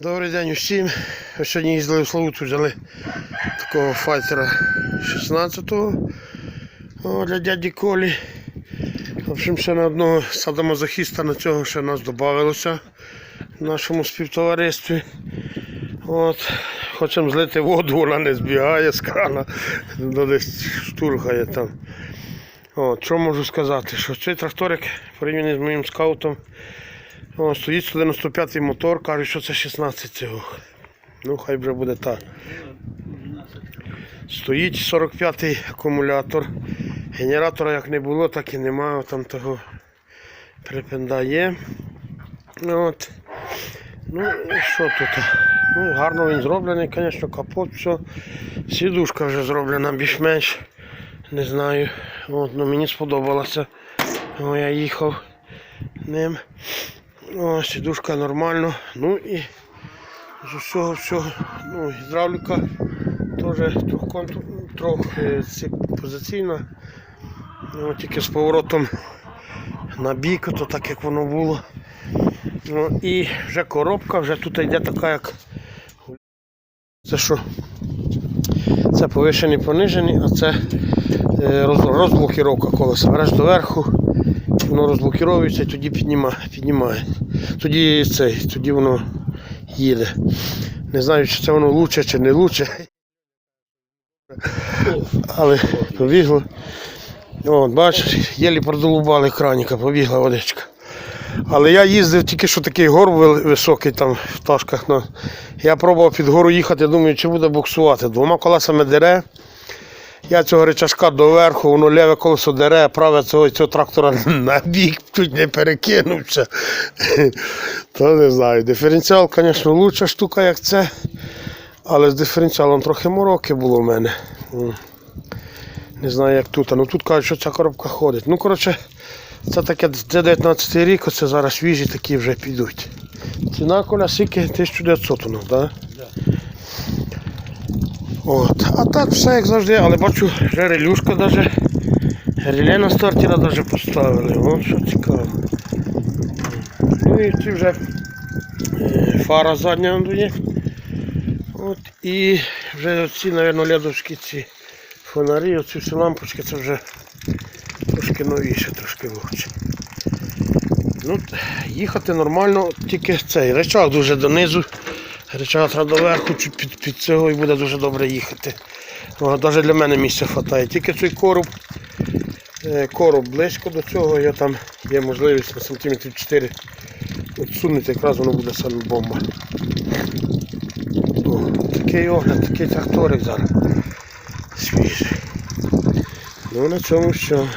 Добрий день усім. Сьогодні їздили в Славуту, взяли такого файтера 16-го для дяді Колі. В общем, ще на одного садомазохіста на цього ще нас додавалося в нашому співтоваристві. От. Хочемо злити воду, вона не збігає з крана, десь штурхає там. От, що можу сказати? Що цей тракторик порівняний з моїм скаутом о, стоїть 195 мотор, кажуть, що це 16 цього. Ну, хай вже буде так. Стоїть 45-й акумулятор. Генератора як не було, так і немає. Там того припинда є. От. Ну, що тут? Ну, гарно він зроблений, звісно, капот, все. Сідушка вже зроблена більш-менш. Не знаю. От, ну, мені сподобалося. О, я їхав ним. О, сідушка нормально. Ну і з усього всього. Ну, гідравліка теж трохи ці- позиційна. Ну, тільки з поворотом на бік, то так як воно було. Ну, і вже коробка, вже тут йде така, як. Це що? Це повишені, понижені, а це е, роз, розблокіровка колеса. Береш доверху, воно розблокіровується і тоді піднімає. піднімає. Тоді цей, тоді воно їде. Не знаю, чи це воно лучше чи не лучше. Але побігло. От, бачиш, єлі продолубали краніка, побігла водичка. Але я їздив тільки що такий гор високий там в Ташках. Ну, я пробував під гору їхати, думаю, чи буде буксувати. Двома колесами дере. Я цього речашка доверху, воно ліве колесо дере, праве цього, цього трактора на бік чуть не перекинувся. То не знаю. Диференціал, звісно, лучша штука, як це. Але з диференціалом трохи мороки було в мене. Не знаю, як тут. Ну тут кажуть, що ця коробка ходить. Ну, коротше, це таке це 19 рік, оце зараз свіжі такі вже підуть. Ціна коля сики 1900 у так? От. А так все як завжди, але бачу, вже релюшка даже. Реле на стартера даже поставили. О, що цікаво. Ну і ці вже е, фара задня є. От, і вже ці, мабуть, лядовські ці фонарі, оці всі лампочки, це вже трошки новіше, трошки лучше. Ну, їхати нормально, тільки цей речах дуже донизу. Речага треба доверху, чуть під, під цього і буде дуже добре їхати. Навіть для мене місця вистачає. Тільки цей короб, е, короб близько до цього, я там є можливість на сантиметрів 4 відсунути, якраз воно буде саме бомба. О, такий огляд, такий тракторик зараз. Свіжий. Ну на цьому все.